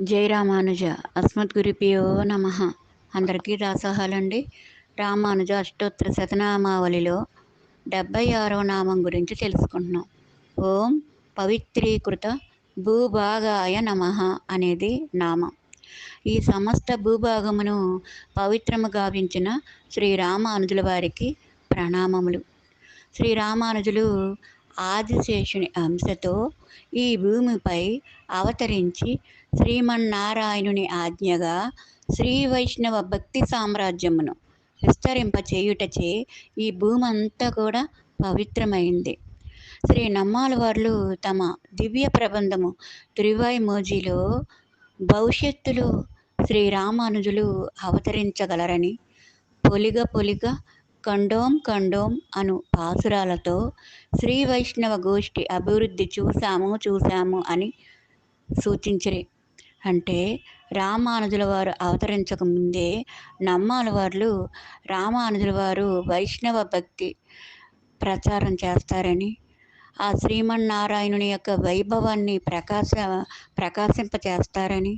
జై రామానుజ అస్మద్గురుపియో నమ. అందరికీ దాసోహాలండి రామానుజ అష్టోత్తర శతనామావళిలో డెబ్బై ఆరవ నామం గురించి తెలుసుకుంటున్నాం. ఓం పవిత్రీకృత భూభాగాయ నమ అనేది నామం. ఈ సమస్త భూభాగమును పవిత్రము గావించిన శ్రీ రామానుజుల వారికి ప్రణామములు. శ్రీ రామానుజులు ఆదిశేషుని అంశతో ఈ భూమిపై అవతరించి శ్రీమన్నారాయణుని ఆజ్ఞగా శ్రీ వైష్ణవ భక్తి సామ్రాజ్యమును విస్తరింపచేయుటచే ఈ భూమంతా కూడా పవిత్రమైంది. శ్రీ నమ్మాల వార్లు తమ దివ్య ప్రబంధము త్రివాయిమోజీలో భవిష్యత్తులో శ్రీరామానుజులు అవతరించగలరని పొలిగ పొలిగ కండోం కండోం అను పాసురాలతో శ్రీ వైష్ణవ గోష్ఠి అభివృద్ధి చూశాము చూశాము అని సూచించరే. అంటే రామానుజుల వారు అవతరించక ముందే నమ్మాల వారు రామానుజుల వారు వైష్ణవ భక్తి ప్రచారం చేస్తారని ఆ శ్రీమన్నారాయణుని యొక్క వైభవాన్ని ప్రకాశ ప్రకాశింపచేస్తారని.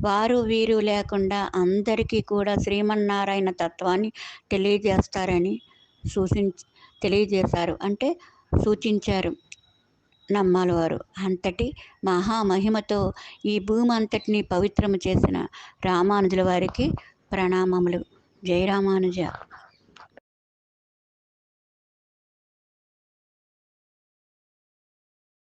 వారు వీరు లేకుండా అందరికీ కూడా శ్రీమన్నారాయణ తత్వాన్ని తెలియజేస్తారని సూచించ తెలియజేశారు. అంటే సూచించారు నమ్మాలవారు అంతటి మహామహిమతో ఈ భూమి అంతటిని పవిత్రము చేసిన రామానుజుల వారికి ప్రణామములు. జై రామానుజ.